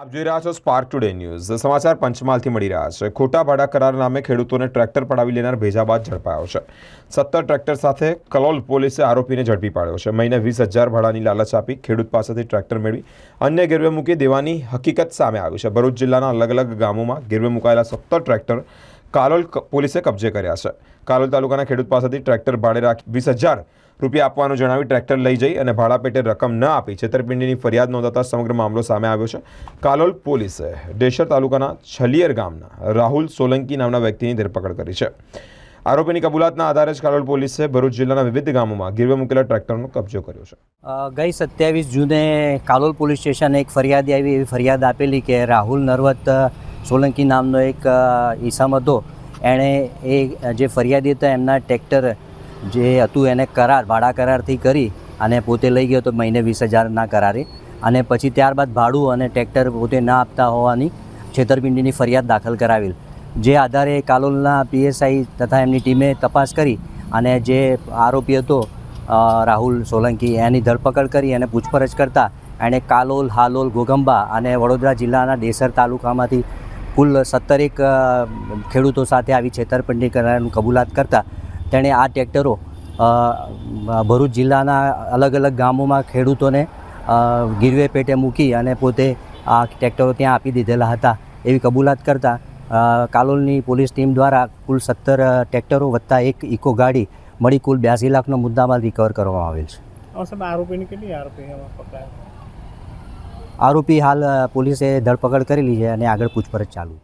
આપ જોઈ રહ્યા છો સ્પાર્ક ટુડે ન્યૂઝ સમાચાર પંચમહાલથી મળી રહ્યા છે. ખોટા ભાડા કરાર નામે ખેડૂતોને ટ્રેક્ટર પડાવી લેનાર ભેજાબાદ ઝડપાયો છે. સત્તર ટ્રેક્ટર સાથે કલોલ પોલીસે આરોપીને ઝડપી પાડ્યો છે. મહિને વીસ હજાર ભાડાની લાલચ આપી ખેડૂત પાસેથી ટ્રેક્ટર મેળવી અન્ય ગેરવે મૂકી દેવાની હકીકત સામે આવી છે. ભરૂચ જિલ્લાના અલગ અલગ ગામોમાં ગીરવે મુકાયેલા સત્તર ટ્રેક્ટર કાલોલ પોલીસે કબજે કર્યા છે. કાલોલ તાલુકાના ખેડૂત પાસેથી ટ્રેક્ટર ભાડે રાખી વીસ હજાર રૂપિયા આપવાનું જણાવી ટ્રેક્ટર લઈ જઈ અને ભાડા પેટે રકમ ન આપી છેતરપિંડીની ફરિયાદ નોંધાતા સમગ્ર મામલો સામે આવ્યો છે. કાલોલ પોલીસે ડેશર તાલુકાના છલિયર ગામના રાહુલ સોલંકી નામના વ્યક્તિની ધરપકડ કરી છે. આરોપીની કબૂલાતના આધારે જ કાલોલ પોલીસે ભરૂચ જિલ્લાના વિવિધ ગામોમાં ગીરવે મૂકેલા ટ્રેક્ટરનો કબજો કર્યો છે. ગઈ સત્યાવીસ જૂને કાલોલ પોલીસ સ્ટેશને એક ફરિયાદી આવી એવી ફરિયાદ આપેલી કે રાહુલ નરવત સોલંકી નામનો એક ઈસમ હતો. એણે એ, જે ફરિયાદી હતા, એમના ટ્રેક્ટર જે હતું, એને કરાર, ભાડા કરારથી કરી અને પોતે લઈ ગયો હતો મહિને વીસ હજારના કરારે. અને પછી ત્યારબાદ ભાડું અને ટ્રેક્ટર પોતે ના આપતા હોવાની છેતરપિંડીની ફરિયાદ દાખલ કરાવેલ. જે આધારે કાલોલના પીએસઆઈ તથા એમની ટીમે તપાસ કરી અને જે આરોપી હતો રાહુલ સોલંકી, એની ધરપકડ કરી અને પૂછપરછ કરતા એણે કાલોલ, હાલોલ ઘોગંબા અને વડોદરા જિલ્લાના ડેસર તાલુકામાંથી કુલ સત્તરેક ખેડૂતો સાથે આવી છેતરપિંડી કરવાનું કબૂલાત કરતાં તેણે આ ટ્રેક્ટરો ભરૂચ જિલ્લાના અલગ અલગ ગામોમાં ખેડૂતોને ગીરવે પેટે મૂકી અને પોતે આ ટ્રેક્ટરો ત્યાં આપી દીધેલા હતા એવી કબૂલાત કરતાં કાલોલની પોલીસ ટીમ દ્વારા કુલ સત્તર ટ્રેક્ટરો વત્તા એક ઇકો ગાડી મળી કુલ બ્યાસી લાખનો મુદ્દામાલ રિકવર કરવામાં આવેલ છે. આરોપીની કેટલી આરોપી આરોપી હાલ પોલીસે ધરપકડ કરેલી છે અને આગળ પૂછપરછ ચાલુ.